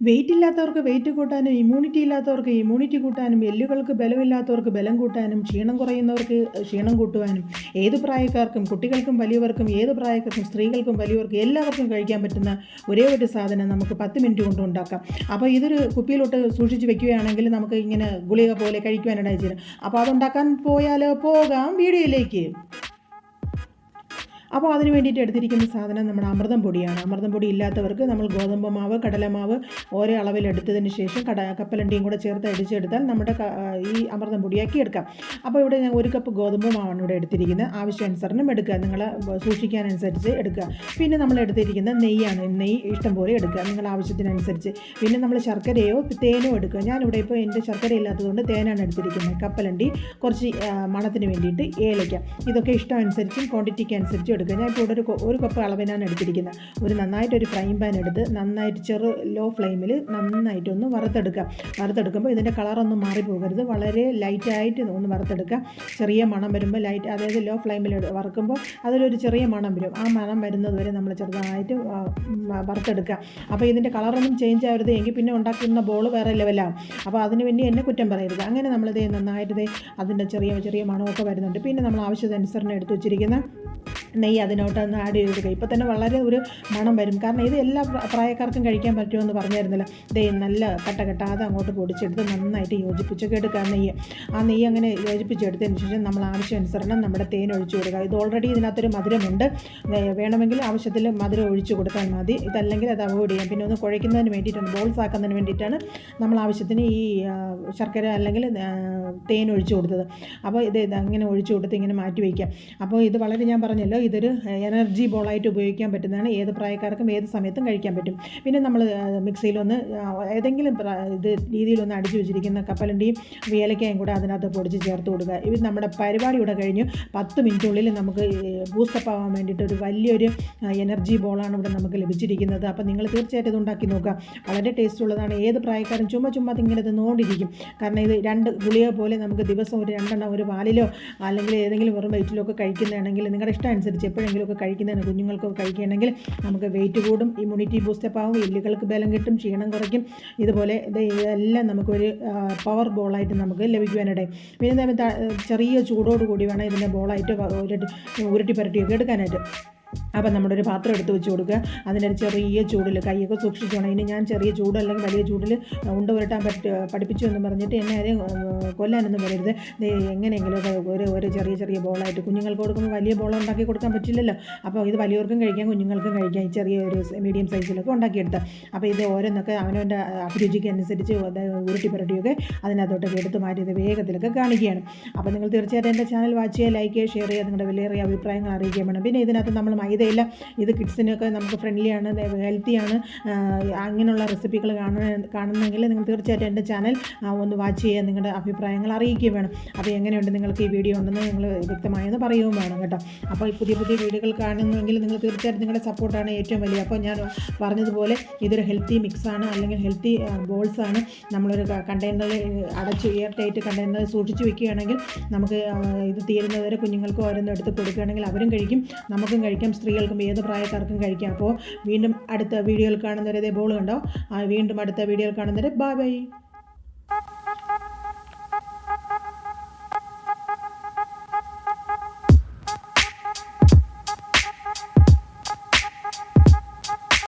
Wait ഇല്ലാത്തവർക്ക് wait കൂട്ടാനും immunity ഇല്ലാത്തവർക്ക് ഇമ്മ്യൂണിറ്റി കൂട്ടാനും എല്ലുകൾക്ക് ബലമില്ലാത്തവർക്ക് ബലം കൂട്ടാനും ക്ഷീണം കുറയുന്നവർക്ക് ക്ഷീണം കൂട്ടുവാനും ഏത് പ്രായക്കാർക്കും കുട്ടികൾക്കും വലിയവർക്കും ഏത് പ്രായക്കാർക്കും സ്ത്രീകൾക്കും വലിയവർക്കും എല്ലാവർക്കും കഴിക്കാൻ പറ്റുന്ന ഒരേ ഒരു സാധനം നമുക്ക് പത്ത് മിനിറ്റ് കൊണ്ട് ഉണ്ടാക്കാം. അപ്പോൾ ഇതൊരു കുപ്പിയിലോട്ട് സൂക്ഷിച്ച് വെക്കുകയാണെങ്കിൽ നമുക്ക് ഇങ്ങനെ ഗുളിക പോലെ കഴിക്കുവാനിടയിൽ അപ്പോൾ അതുണ്ടാക്കാൻ പോയാൽ പോകാം വീഡിയോയിലേക്ക്. അപ്പോൾ അതിന് വേണ്ടിയിട്ട് എടുത്തിരിക്കുന്ന സാധനം നമ്മുടെ അമൃതം പൊടിയാണ്. അമൃതം പൊടി ഇല്ലാത്തവർക്ക് നമ്മൾ ഗോതമ്പ് മാവ് കടലമാവ് ഓരോ അളവിൽ എടുത്തതിന് ശേഷം കട കപ്പലണ്ടിയും കൂടെ ചേർത്ത് അടിച്ചെടുത്താൽ നമ്മുടെ ഈ അമൃതം പൊടിയാക്കി എടുക്കാം. അപ്പോൾ ഇവിടെ ഞാൻ ഒരു കപ്പ് ഗോതമ്പ് മാവാണ് ഇവിടെ എടുത്തിരിക്കുന്നത്. ആവശ്യാനുസരണം എടുക്കുക. നിങ്ങൾ സൂക്ഷിക്കാനനുസരിച്ച് എടുക്കുക. പിന്നെ നമ്മൾ എടുത്തിരിക്കുന്ന നെയ്യാണ് നെയ്യ് ഇഷ്ടം പോലെ എടുക്കുക. നിങ്ങൾ ആവശ്യത്തിനനുസരിച്ച്. പിന്നെ നമ്മൾ ശർക്കരയോ തേനോ എടുക്കുക. ഞാനിവിടെ ഇപ്പോൾ എന്റെ ശർക്കര ഇല്ലാത്തതുകൊണ്ട് തേനാണ് എടുത്തിരിക്കുന്നത്. കപ്പലണ്ടി കുറച്ച് മണത്തിന് വേണ്ടിയിട്ട് ഏലയ്ക്ക. ഇതൊക്കെ ഇഷ്ടം അനുസരിച്ചും ക്വാണ്ടിറ്റിക്ക് അനുസരിച്ചും എടുക്കുക. ഞാൻ ഇപ്പോൾ ഒരു ഒരു കപ്പ് അളവിനാണ് എടുത്തിരിക്കുന്നത്. ഒരു നന്നായിട്ട് ഒരു ഫ്രൈ പാൻ എടുത്ത് നന്നായിട്ട് ചെറു ലോ ഫ്ലെയിമിൽ നന്നായിട്ടൊന്ന് വറുത്തെടുക്കുക. വറുത്തെടുക്കുമ്പോൾ ഇതിന്റെ കളറൊന്നും മാറിപ്പോകരുത്. വളരെ ലൈറ്റായിട്ട് ഒന്ന് വറുത്തെടുക്കുക. ചെറിയ മണം വരുമ്പോൾ ലൈറ്റ് അതായത് ലോ ഫ്ലെയിമിൽ വറുക്കുമ്പോൾ അതിലൊരു ചെറിയ മണം വരും. ആ മണം വരുന്നത് വരെ നമ്മൾ ചെറുതായിട്ട് വറുത്തെടുക്കുക. അപ്പോൾ ഇതിന്റെ കളറൊന്നും ചേഞ്ച് ആവരുത്. എങ്കിൽ പിന്നെ ഉണ്ടാക്കുന്ന ബോൾ വേറെ ലെവലാണ് അപ്പോൾ അതിന് വേണ്ടി എന്നെ കുറ്റം പറയരുത്. അങ്ങനെ നമ്മളിത് നന്നായിട്ട് അതിന്റെ ചെറിയ ചെറിയ മണമൊക്കെ വരുന്നുണ്ട്. പിന്നെ നമ്മൾ ആവശ്യത്തിനനുസരണം എടുത്ത് വെച്ചിരിക്കുന്ന നെയ്യ് അതിനോട്ടൊന്ന് ആഡ് ചെയ്ത് കൊടുക്കുക ഇപ്പോൾ തന്നെ വളരെ ഒരു മണം വരും. കാരണം ഇത് എല്ലാ പ്രായക്കാർക്കും കഴിക്കാൻ പറ്റുമെന്ന് പറഞ്ഞായിരുന്നല്ലോ. ദേ നല്ല കട്ട കെട്ടാതെ അങ്ങോട്ട് പൊടിച്ചെടുത്ത് നന്നായിട്ട് യോജിപ്പിച്ചൊക്കെ എടുക്കുക നെയ്യ്. ആ നെയ്യ് അങ്ങനെ യോജിപ്പിച്ചെടുത്തതിന് ശേഷം നമ്മൾ ആവശ്യാനുസരണം നമ്മുടെ തേൻ ഒഴിച്ചു കൊടുക്കുക. ഇത് ഓൾറെഡി ഇതിനകത്തൊരു മധുരമുണ്ട്. വേണമെങ്കിൽ ആവശ്യത്തിൽ മധുരം ഒഴിച്ചു കൊടുത്താൽ മതി. ഇതല്ലെങ്കിൽ അത് അവോയ്ഡ് ചെയ്യാം. പിന്നെ ഒന്ന് കുഴയ്ക്കുന്നതിന് വേണ്ടിയിട്ടാണ് ബോൾസ് ആക്കുന്നതിന് വേണ്ടിയിട്ടാണ് നമ്മൾ ആവശ്യത്തിന് ഈ ശർക്കര അല്ലെങ്കിൽ തേൻ ഒഴിച്ചു കൊടുത്തത്. അപ്പോൾ ഇത് അങ്ങനെ ഒഴിച്ചു കൊടുത്ത് ഇങ്ങനെ മാറ്റി വയ്ക്കാം. അപ്പോൾ ഇത് വളരെ ഞാൻ പറഞ്ഞല്ലോ ഇതൊരു എനർജി ബോളായിട്ട് ഉപയോഗിക്കാൻ പറ്റുന്നതാണ്. ഏത് പ്രായക്കാർക്കും ഏത് സമയത്തും കഴിക്കാൻ പറ്റും. പിന്നെ നമ്മൾ മിക്സിയിലൊന്ന് ഏതെങ്കിലും ഇത് രീതിയിലൊന്ന് അടിച്ചു വെച്ചിരിക്കുന്ന കപ്പലണ്ടിയും വേലക്കായും കൂടെ അതിനകത്ത് പൊടിച്ച് ചേർത്ത് കൊടുക്കുക. ഇത് നമ്മുടെ പരിപാടി ഇവിടെ കഴിഞ്ഞു. പത്ത് മിനിറ്റുള്ളിൽ നമുക്ക് ബൂസ്റ്റപ്പ് ആവാൻ വേണ്ടിയിട്ട് ഒരു വലിയൊരു എനർജി ബോളാണ് ഇവിടെ നമുക്ക് ലഭിച്ചിരിക്കുന്നത്. അപ്പോൾ നിങ്ങൾ തീർച്ചയായിട്ടും ഇത് ഉണ്ടാക്കി നോക്കുക. വളരെ ടേസ്റ്റ് ഉള്ളതാണ്. ഏത് പ്രായക്കാരും ചുമ്മാ ചുമ്മാ ഇങ്ങനെ തിന്നുകൊണ്ടിരിക്കും കാരണം ഇത് രണ്ട് ഗുളിക പോലെ നമുക്ക് ദിവസം ഒരു രണ്ടെണ്ണം ഒരു പാലിലോ അല്ലെങ്കിൽ ഏതെങ്കിലും വെറും വയറ്റിലോ ഒക്കെ കഴിക്കുന്നതാണെങ്കിൽ നിങ്ങളുടെ ഇഷ്ടം അനുസരിച്ച് എപ്പോഴെങ്കിലുമൊക്കെ കഴിക്കുന്നതിന് കുഞ്ഞുങ്ങൾക്കൊക്കെ കഴിക്കുകയാണെങ്കിൽ നമുക്ക് വെയിറ്റ് കൂടും ഇമ്മ്യൂണിറ്റി ബൂസ്റ്റപ്പ് ആവും എല്ലുകൾക്ക് ബലം കിട്ടും ക്ഷീണം കുറയ്ക്കും. ഇതുപോലെ ഇതെല്ലാം നമുക്കൊരു പവർ ബോളായിട്ട് നമുക്ക് ലഭിക്കുവാനിടയും പിന്നെ ചെറിയ ചൂടോട് കൂടി വേണം ഇതിന്റെ ബോളായിട്ട് ഉരുട്ടി ഉരുട്ടി പരട്ടിയൊക്കെ എടുക്കാനായിട്ട്. അപ്പം നമ്മുടെ ഒരു പാത്രം എടുത്ത് വെച്ച് കൊടുക്കുക. അതിന്റെ ചെറിയ ചൂടിൽ കൈയൊക്കെ സൂക്ഷിച്ചോണം ഇനി ഞാൻ ചെറിയ ചൂട് അല്ലെങ്കിൽ വലിയ ചൂടിൽ ഉണ്ട പുരട്ടാൻ പറ്റി പഠിപ്പിച്ചു എന്ന് പറഞ്ഞിട്ട് എന്നെ ആരെയും കൊല്ലാനൊന്നും പറയരുത് എങ്ങനെയെങ്കിലും ഒരു ഒരു ചെറിയ ചെറിയ ബോളായിട്ട് കുഞ്ഞുങ്ങൾക്ക് കൊടുക്കുമ്പോൾ വലിയ ബോൾ ഉണ്ടാക്കി കൊടുക്കാൻ പറ്റില്ലല്ലോ. അപ്പോൾ ഇത് വലിയവർക്കും കഴിക്കാം കുഞ്ഞുങ്ങൾക്കും കഴിക്കാം. ഈ ചെറിയ ഒരു മീഡിയം സൈസിലൊക്കെ ഉണ്ടാക്കിയെടുത്ത് അപ്പോൾ ഇത് ഓരോന്നൊക്കെ അവനവന്റെ അഭിരുചിക്ക് അനുസരിച്ച് ഉരുട്ടി പുരട്ടിയൊക്കെ അതിനകത്തോട്ടൊക്കെ എടുത്ത് മാറ്റി ഇത് വേഗത്തിലൊക്കെ കാണിക്കുകയാണ്. അപ്പോൾ നിങ്ങൾ തീർച്ചയായിട്ടും എന്റെ ചാനൽ വാച്ച് ചെയ്യുക ലൈക്ക് ചെയ്യുക ഷെയർ ചെയ്യുക നിങ്ങളുടെ വിലയേറിയ അഭിപ്രായങ്ങൾ അറിയിക്കാൻ വേണം. പിന്നെ ഇതിനകത്ത് നമ്മൾ മൈദയില്ല ഇത് കിഡ്സിനൊക്കെ നമുക്ക് ഫ്രണ്ട്ലിയാണ് ഹെൽത്തിയാണ് അങ്ങനെയുള്ള റെസിപ്പികൾ കാണുന്ന കാണുന്നെങ്കിൽ നിങ്ങൾ തീർച്ചയായിട്ടും എന്റെ ചാനൽ ഒന്ന് വാച്ച് ചെയ്യുക നിങ്ങളുടെ അഭിപ്രായങ്ങൾ അറിയിക്കുകയും വേണം. അപ്പോൾ എങ്ങനെയുണ്ട് നിങ്ങൾക്ക് ഈ വീഡിയോ ഉണ്ടെന്ന് നിങ്ങൾ വ്യക്തമായെന്ന് പറയുകയും വേണം കേട്ടോ. അപ്പോൾ പുതിയ പുതിയ വീഡിയോകൾ കാണുന്നുവെങ്കിൽ നിങ്ങൾ തീർച്ചയായിട്ടും നിങ്ങളുടെ സപ്പോർട്ടാണ് ഏറ്റവും വലിയ. അപ്പോൾ ഞാൻ പറഞ്ഞതുപോലെ ഇതൊരു ഹെൽത്തി മിക്സാണ് അല്ലെങ്കിൽ ഹെൽത്തി ബോൾസാണ് നമ്മളൊരു കണ്ടെയ്നറിൽ അടച്ച് എയർ ടൈറ്റ് കണ്ടെയ്നറിൽ സൂക്ഷിച്ച് വെക്കുകയാണെങ്കിൽ നമുക്ക് ഇത് തീരുന്നവരെ കുഞ്ഞുങ്ങൾക്ക് ഓരോന്നും എടുത്ത് കൊടുക്കുകയാണെങ്കിൽ അവരും കഴിക്കും നമുക്കും കഴിക്കാം. സ്ത്രീകൾക്കും ഏത് പ്രായക്കാർക്കും കഴിക്കാം. അപ്പോൾ വീണ്ടും അടുത്ത വീഡിയോയിൽ കാണുന്നവരെ ഇതേ ബോൾ കണ്ടോ? വീണ്ടും അടുത്ത വീഡിയോയിൽ കാണുന്നവരെ ബൈ ബൈ